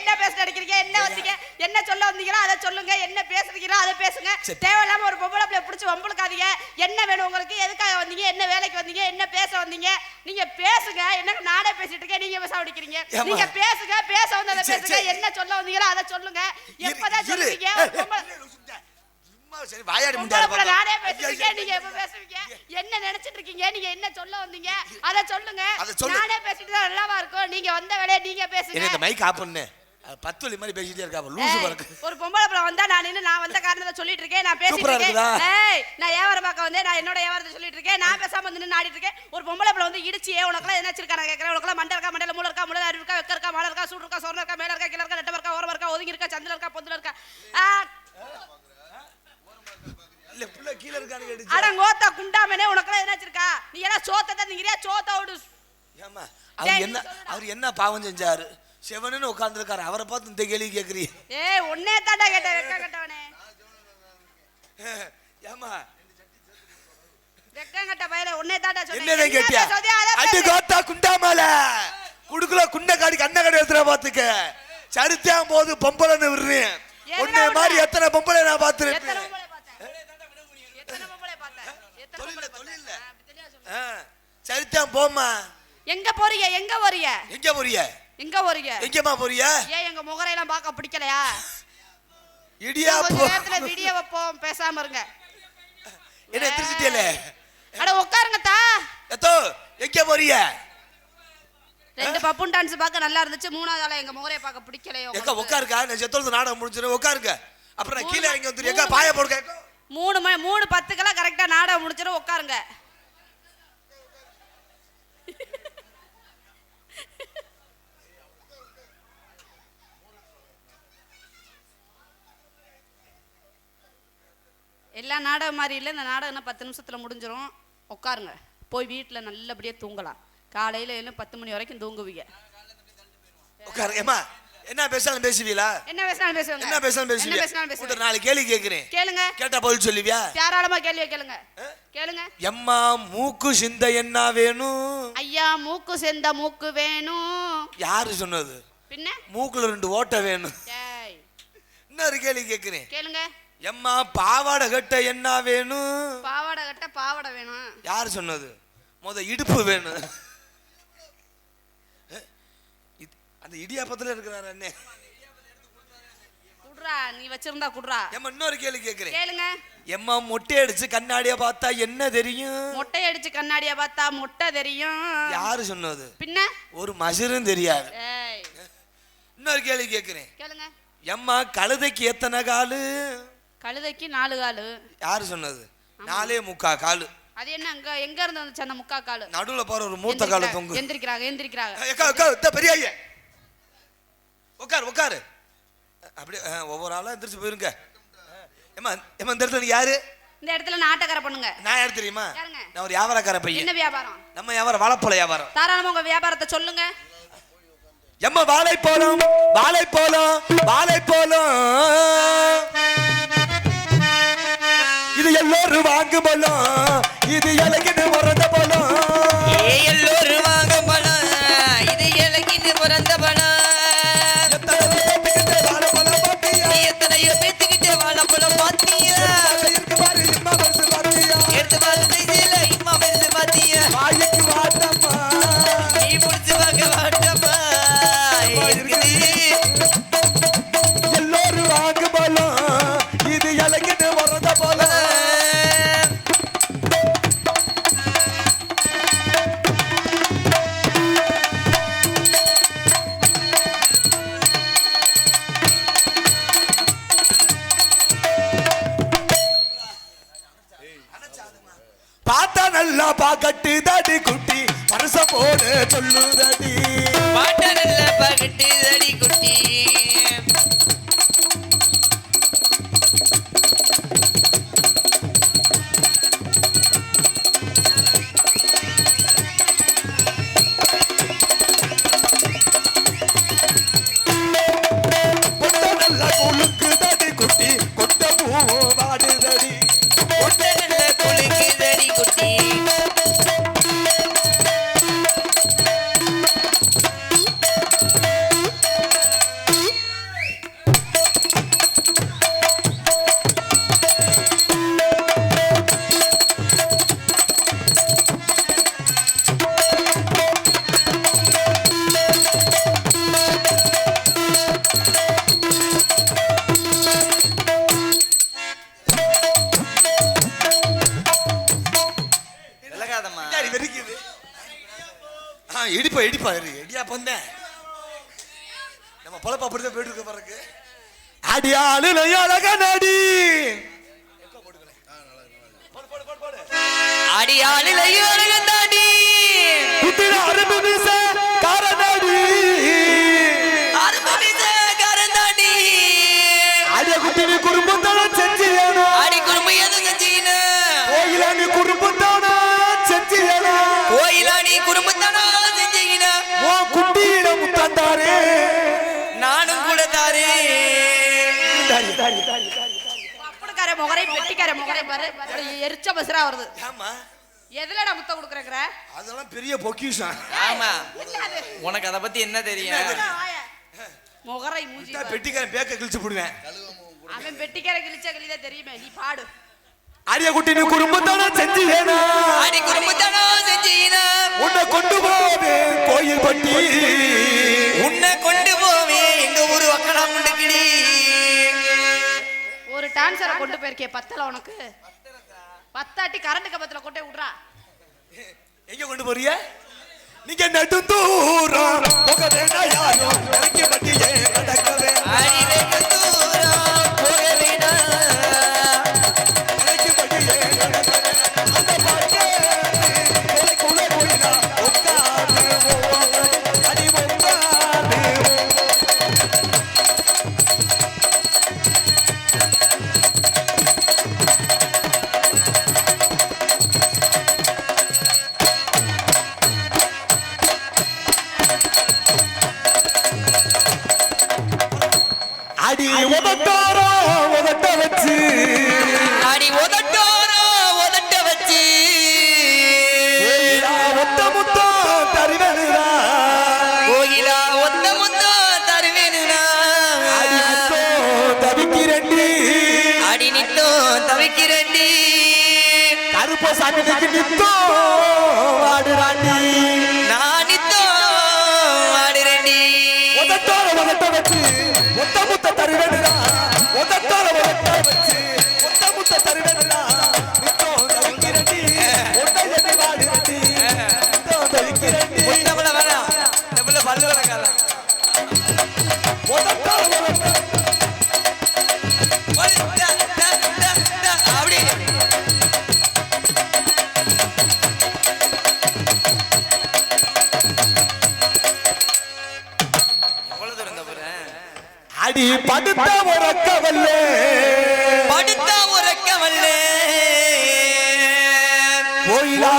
என்ன பேச நடிக்கிறீங்க என்ன வந்தீங்க என்ன சொல்ல வந்தீங்களோ அதை சொல்லுங்க. என்ன பேசுறீங்களோ அதை பேசுங்க. தேவையில்லாம ஒரு பொம்பளை பிள்ளை பிடிச்சி வம்பளுக்காதீங்க என்ன வேணும் உங்களுக்கு? எதுக்காக வந்தீங்க? என்ன வேலைக்கு வந்தீங்க? என்ன பேச வந்தீங்க? நீங்க பேசுங்க. என்ன நானே பேசிட்டு இருக்கேன். நீங்க பேச அடிக்கிறீங்க? நீங்க பேசுங்க. பேச வந்ததை சரி, பேசுங்க. என்ன சொல்ல வந்தீங்களோ அதை சொல்லுங்க. எப்பதான். சொல்லுவீங்க? சரி வாயாடி நானே நீங்க எப்ப பேசுவீங்க? என்ன நினைச்சிட்டு இருக்கீங்க? நீங்க என்ன சொல்ல வந்தீங்க? அதை சொல்லுங்க. நானே பேசிட்டு தான் நல்லாவா இருக்கும். நீங்க வந்த வேலையை நீங்க பேசுங்க. என்ன இந்த மைக் ஆஃப் பண்ணு. அது பத்து வழி மாதிரி பேசிட்டே இருக்கா அவ, லூசு ஏய், பறக்கு ஒரு பொம்பளை பிள்ளை வந்தா நான் நின்னு நான் வந்த காரணத்தை சொல்லிட்டு இருக்கேன். நான் பேசிட்டு இருக்கேன்? ஏய் நான் வியாபாரம் பார்க்க வந்து நான் என்னோட வியாபாரத்தை சொல்லிட்டு இருக்கேன். நான் பேசாம வந்து நின்னு ஆடிட்டு இருக்கேன். ஒரு பொம்பளை பிள்ளை வந்து இடிச்சு ஏ உனக்குலாம் என்ன வச்சிருக்கா? நான் கேட்கறேன். உனக்குலாம் மண்டை இருக்கா? மண்டையில மூளை இருக்கா? மூளை அறிவு இருக்கா? வெக்க இருக்கா? மாலை இருக்கா? சூடு இருக்கா? சொரண இருக்கா? மேல இருக்கா? கீழ இருக்கா? நெட்ட இருக்கா? ஓரம் இருக்கா? ஒதுங்கி இருக்கா? சந்தில இருக்கா? பொந்துல இருக்கா? புள்ள கீழ இருக்கான்னு அட கேட்டுச்சு கோத்தா குண்டாமனே உனக்குலாம் என்ன வச்சிருக்கா? நீ எல்லாம் சோத்தை தான் திங்கிறியா சோத்தை விடு ஏமா அவர் என்ன. அவர் என்ன பாவம் செஞ்சாரு? சிவனுன்னு உட்கார்ந்துருக்காரு. அவரை பார்த்து இந்த கேள்வி கேக்குறீ ஏய் உன்னே தாண்டா கேட்டேன் வெக்க கட்டவனே. ஏமா வெக்கம் கட்ட பயல உன்னே தாண்டா கேட்டியா? அடி. கோத்தா குண்டாமல குடுக்கல குண்ட காடி கண்ண கடை எடுத்துற பாத்துக்க. சரித்தியாம் போது பொம்பளைன்னு விடுறேன். உன்னை மாதிரி? எத்தனை பொம்பளை நான் பார்த்திருப்பேன் பொம்பளை பார்த்த? எத்தனை பொம்பளை பார்த்த? எத்தனை தொழில்ல, பொம்பளை தொழில்ல. பார்த்த? ஆ, அப்படி சரித்தியாம் போம்மா. எங்க போறீங்க? எங்க போறீங்க? எங்க போறிய எங்க போறீங்க? எங்கம்மா போறிய ஏன் எங்க முகரையெல்லாம் பார்க்க பிடிக்கலையா? இடியா கொஞ்ச போ. நேரத்துல வீடியோ வைப்போம் பேசாம இருங்க. என்ன அட உட்காருங்க தா. எத்தோ எங்க போறிய ரெண்டு பப்புன் டான்ஸ் பார்க்க நல்லா இருந்துச்சு. மூணாவது ஆளா எங்க முகரைய பார்க்க பிடிக்கலையோ உங்களுக்கு? உட்காருக்கா? நான் செத்தொழுது நாடகம் முடிச்சிடும் உட்காருங்க. அப்புறம் நான் கீழே இறங்கி வந்துரு. மூணு எக்கா பாய போடுங்க. மூணு மணி மூணு பத்துக்கெல்லாம் கரெக்டா நாடகம் முடிச்சிடும் உட்காருங்க. எல்லா நாடகம் மாதிரி இல்லை இந்த நாடகம் என்ன பத்து நிமிஷத்துல முடிஞ்சிரும். உட்காருங்க. போய் வீட்டில் நல்லபடியா தூங்கலாம். காலையில இன்னும் பத்து மணி வரைக்கும் தூங்குவீங்க. உட்காரு ஏமா என்ன பேசாலும் பேசுவீங்களா என்ன பேசினாலும் பேசுவாங்க? என்ன என்ன பேசுவீங்க? பேசினாலும் பேசுவாங்க? நாலு கேள்வி கேட்கிறேன் கேளுங்க. கேட்டா பதில் சொல்லுவியா? தாராளமா கேள்வியை கேளுங்க. கேளுங்க. எம்மா மூக்கு சிந்த என்ன வேணும்? ஐயா மூக்கு செந்த மூக்கு வேணும். யாரு சொன்னது? பின்ன? மூக்குல ரெண்டு ஓட்டை வேணும். இன்னொரு கேள்வி கேட்கிறேன் கேளுங்க. எம்மா பாவாடை கட்ட என்ன வேணும்? பாவாடை கட்ட பாவாடை வேணும். யார் சொன்னது? முத இடுப்பு வேணும் அஹ், இது- அந்த இடியாப்பத்துல இருக்கிறாரு அண்ணே. குடுறா நீ வச்சிருந்தா குடுறா. ஏம்மா இன்னொரு கேள்வி கேட்கிறேன். கேளுங்க. எம்மா மொட்டை அடிச்சு கண்ணாடிய பார்த்தா என்ன தெரியும்? மொட்டை அடிச்சு கண்ணாடிய பார்த்தா முட்டை தெரியும். யாரு சொன்னது? பின்ன? ஒரு மசுரும் தெரியாது. இன்னொரு கேள்வி கேட்கிறேன். கேளுங்க. எம்மா கழுதைக்கு எத்தனை காலு? கழுதைக்கு நாலு காலு. யாரு சொன்னது? நாலே முக்கா காலு. அது என்ன அங்க எங்க இருந்து வந்துச்சு அந்த முக்கா காலு? நடுவுல போற ஒரு மூத்த காலு தொங்கு. எந்திரிக்கிறாங்க எந்திரிக்கிறாங்க. பெரிய ஐயா உட்காரு உட்காரு. அப்படியே ஒவ்வொரு ஆளா எந்திரிச்சு போயிருங்க. ஏமா ஏமா இந்த இடத்துல யாரு? இந்த இடத்துல நாட்டக்கார பண்ணுங்க. நான் யாரு தெரியுமா? நான் ஒரு வியாபாரக்கார பையன். என்ன வியாபாரம்? நம்ம வியாபாரம் வாழைப்பழ வியாபாரம். தாராளமா உங்க வியாபாரத்தை சொல்லுங்க. எம்மா வாழைப்பழம் வாழைப்பழம் வாழைப்பழம். இது எல்லோரும் வாங்கும் பழம். இது இலக்கிட்டு அடியாளு அழக நடி. அடியாளிலையும் அழகந்தாடி குட்டில பாரு எரிச்ச பசுரா வருது. ஆமா எதுலடா முத்தம் கொடுக்குறேங்கிற? அதெல்லாம் பெரிய பொக்கிஷம். ஆமா. உனக்கு அத பத்தி என்ன தெரியும்? முகரை மூஞ்சி. பெட்டிக்காரன் பேக்க கிழிச்சு போடுவேன். அவன் பெட்டிக்கார கிழிச்ச கிழிதான் தெரியுமே. நீ பாடு. அடிய குட்டி நீ குறும்புத்தான செஞ்சியனா அடி குடும்பத்தானோ செஞ்சீங்க உன்னை கொண்டு போவே கோயில் பட்டி. உன்னை கொண்டு போவே எங்க ஊரு வக்கடா முண்டுக்கிடி ஒரு டான்ஸரை கொண்டு போயிருக்கே பத்தல உனக்கு? பத்தாட்டி கரண்ட் கம்பத்துல கொண்டே விடுறா. எங்க கொண்டு போறிய? நீங்க நெடுந்தூரம் போக வேண்டாம் யாரும் இறக்கி பட்டியே நடக்கவே கருப்பசாமி நிக்கு நித்தம் வாடுறாண்டி. நான் நித்தம் ஆடுறேன்டி உதட்டோட உதட்ட வச்சு ஒத்த முத்த தருவேனுடா. உதட்டோட உதட்ட வச்சு ஒத்த முத்த தருவேனுடா.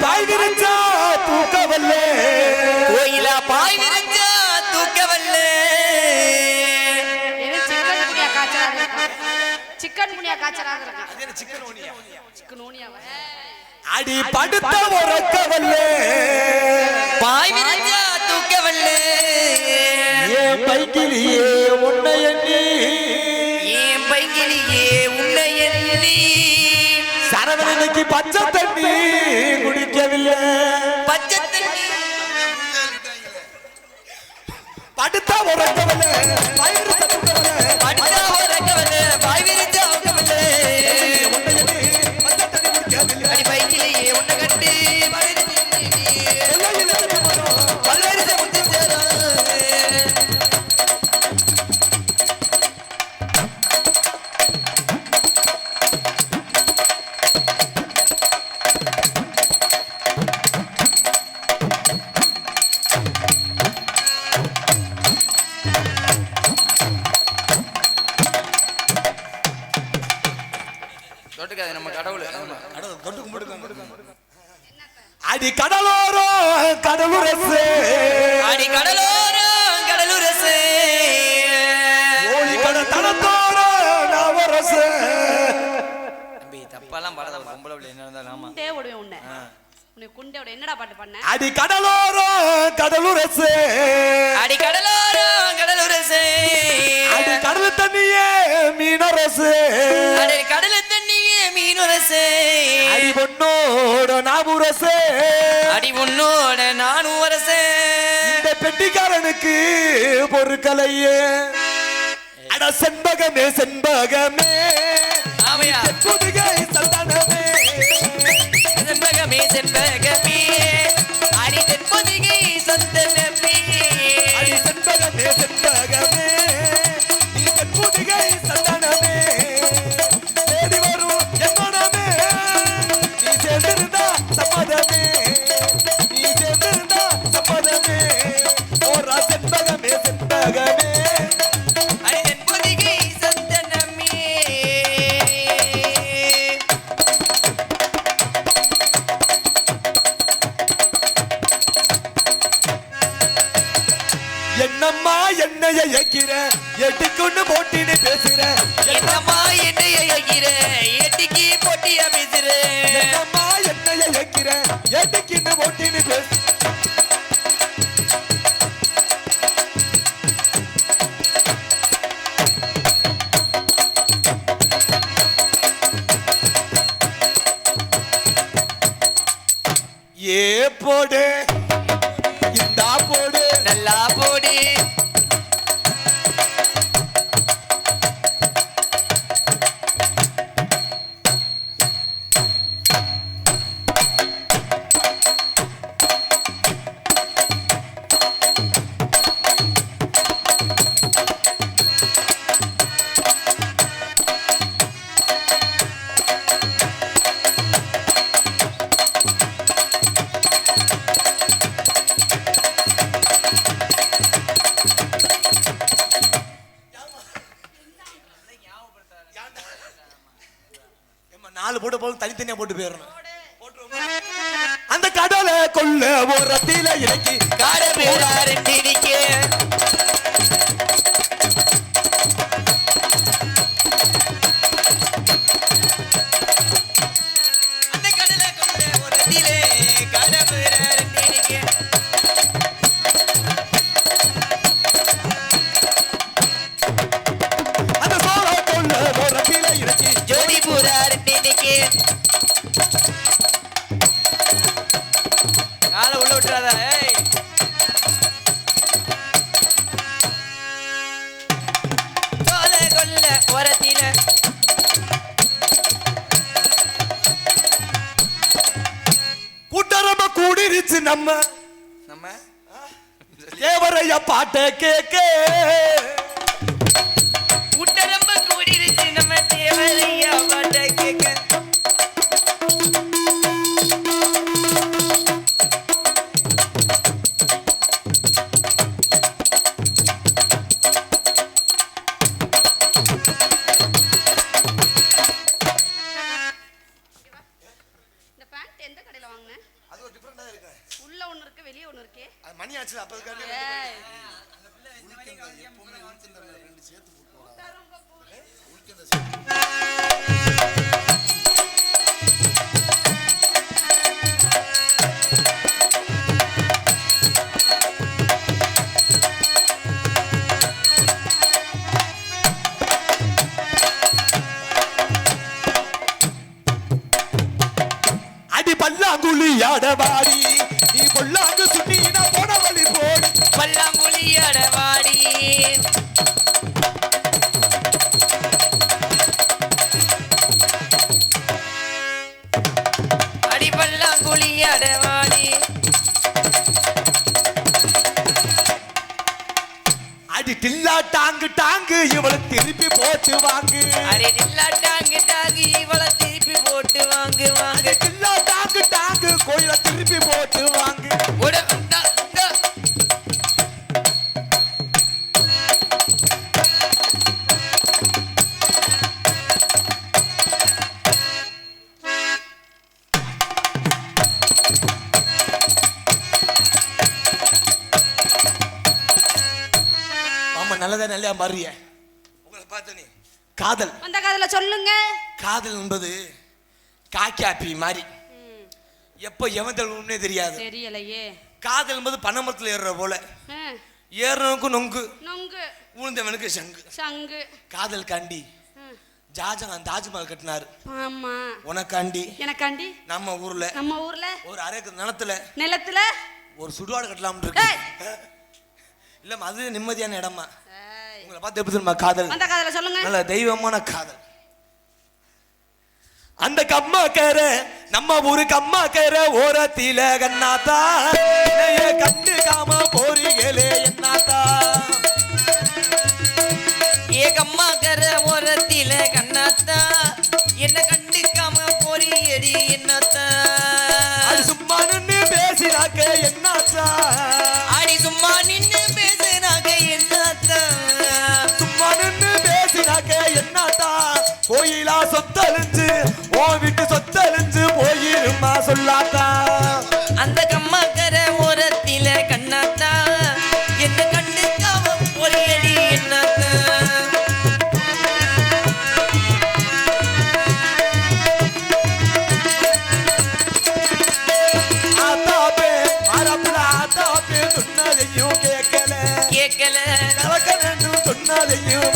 பாய் விரிச்சா தூக்கவல்லே. கோயிலா பாய் விரிஞ்சா தூக்கவல்லே சிக்கன் புனியா இருக்கான் சிக்கன் புனியா காய்ச்சலாக இருக்கான் சிக்கன் ஊனியாவ அடி படுத்த உறக்கவல்லே. பாய் விரிஞ்சா தூக்கவல்லே. ஏன் பைக்கிலியே உன்னை எண்ணி. சரவணனுக்கு பச்சை தண்ணி குடிக்கவில்லை. பச்சை தண்ணி. படுத்த உறக்கவல்லே. விடுவேன் உன்னை. உன்னை குண்டே விட என்னடா பாட்டு பண்ண? அடி கடலோரோ கடலுரசு. அடி கடலோரம் கடலுரசு. அடி கடல் தண்ணியே மீனரசு. அடி கடல தண்ணியே மீனுரசு. அடி நாமுரசு அடி உன்னோட நானும் இந்த பெட்டிக்காரனுக்கு பொருட்களையே. அட செண்பகமே செண்பகமே. ஆமையா. புதுகை செண்பகமே செண்பகமே பொதிகை தென்பொதிகை நம்பி. போட்டு போயிடணும். அந்த கடலை கொள்ள ஓரத்தில இறக்கி கார நம்ம. நம்ம? தேவரைய பாட்ட கேக்க. உட்டரம்ப கூடிருச்சு நம்ம தேவரையா பாட்ட கேட்க பல்லாங்குழி ஆடவாடி. நீ பொல்லாங்கு சுட்டினா போன வழி போடி பல்லாங்குழி அடவாடி அடி பல்லாங்குழி அடவாடி அடி டில்லா டாங்கு டாங்கு இவளை திருப்பி போட்டு வாங்கு. அரே நில்லா டாங்கு டாங்கு இவள திருப்பி போட்டு வாங்கு வாங்கு. டாங்கு கோயில திருப்பி போட்டு வாங்கு. நல்லதா நல்ல மறிய? உங்களை பார்த்த நீ காதல். அந்த கதையில சொல்லுங்க. காதல் என்பது காக்காப்பி மாதிரி. எப்போ எவன் உண்மையே தெரியாது. தெரியலையே. காதல் என்பது பனைமரத்தில் ஏறுற போல. ஆ, ஏறுனவனுக்கு நொங்கு. நொங்கு. உளுந்தவனுக்கு சங்கு. சங்கு. காதல் காண்டி. ஜாஜகான் தாஜ்மஹால் கட்டினாரு. ஆமா. உனக்காண்டி எனக்காண்டி நம்ம ஊர்ல. நம்ம ஊர்ல? ஒரு அரைக்கு நிலத்துல. நிலத்துல? ஒரு சுடுகாடு கட்டலாம்னு இருக்கு. இல்லம்மா அது நிம்மதியான இடமா. உங்களை பார்த்து எப்படி தெரியுமா காதல்? அந்த கதையில சொல்லுங்க. நல்ல தெய்வமான காதல். அந்த கம்மாக்கர நம்ம ஊரு கம்மாக்கர ஓரத்தில கண்ணாத்தா. என்னைய கண்டுக்காம போறீங்களே என்னாத்தா. ஏகம்மா கர ஓரத்தில கண்ணாத்தா. என்ன கண்டுக்காம போறியடி என்னத்தா. சும்மா நின்னு பேசினாக்க என்னாத்தா. கோயிலா சொத்தழிஞ்சு ஓ வீட்டு சொத்தழிஞ்சு போயிருமா சொல்லாதா அந்த கம்மாக்கர ஓரத்தில கண்ணாத்தா. என்ன கண்டுக்காம பொரியடி என்னாத்தா? கேட்கல. கலக்க வேண்டும் சொன்னாதையும்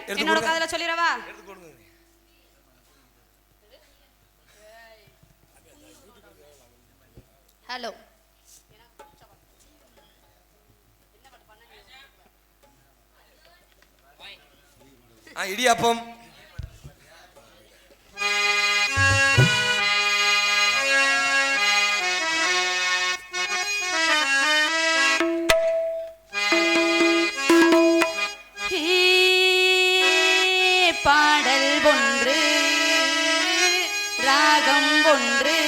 சரி என்னோட காதல சொல்லிடவா? ஹலோ இடியாப்பம். பாடல் ஒன்று ராகம் ஒன்று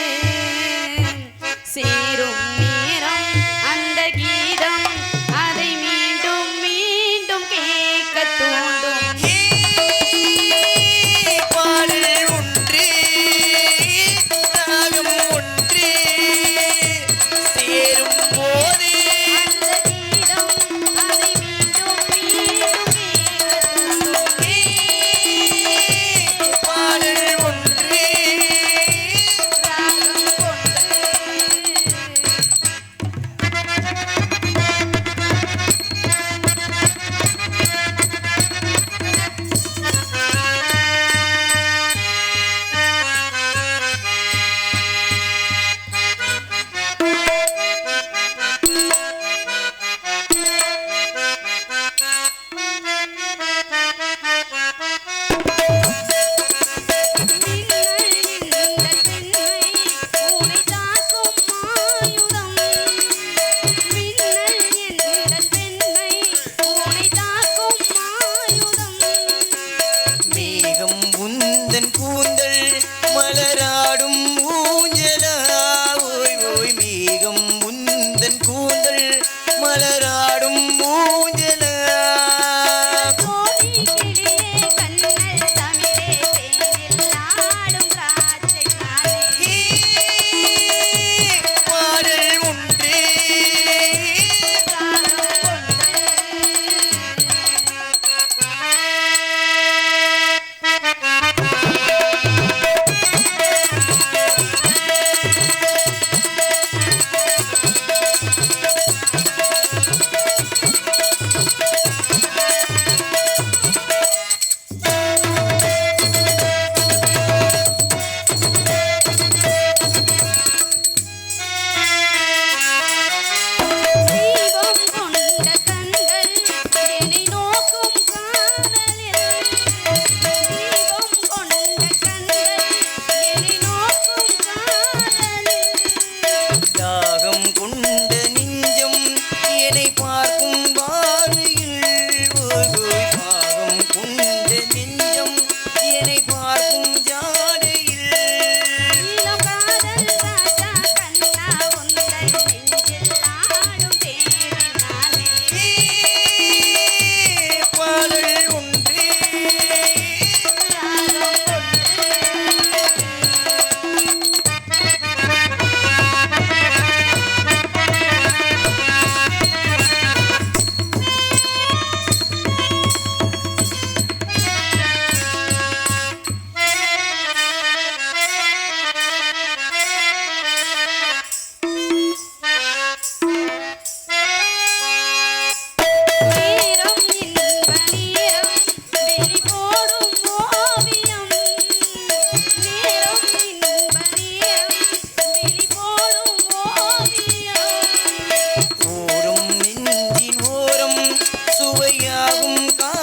தேகம் உந்தன் கூந்தல் மலர தேவையாகும் கா